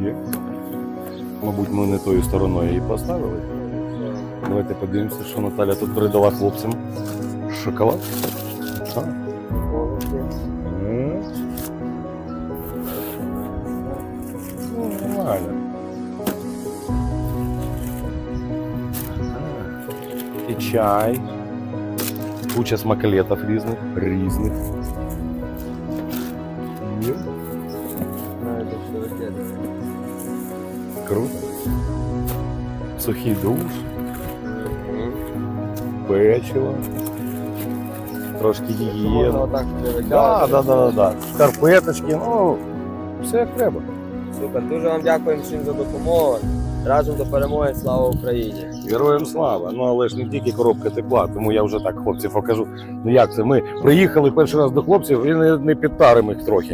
Наталі. Мабуть, ми не тою стороною її поставили. Давайте подивимося, що Наталя тут передала хлопцям. Шоколад. А? Нормально. І чай. Куча смаколетів різних. Різних. Круто. Сухий душ, печиво. Трошки гігієни. Да, да, да, да. Шкарпеточки, ну, все як треба. Супер. Дуже вам дякуємо всім за допомогу. Разом до перемоги. Слава Україні! Героям слава. Ну але ж не тільки коробка тепла, тому я вже так хлопців покажу. Ну як це? Ми приїхали перший раз до хлопців і не, не підтаримо їх трохи.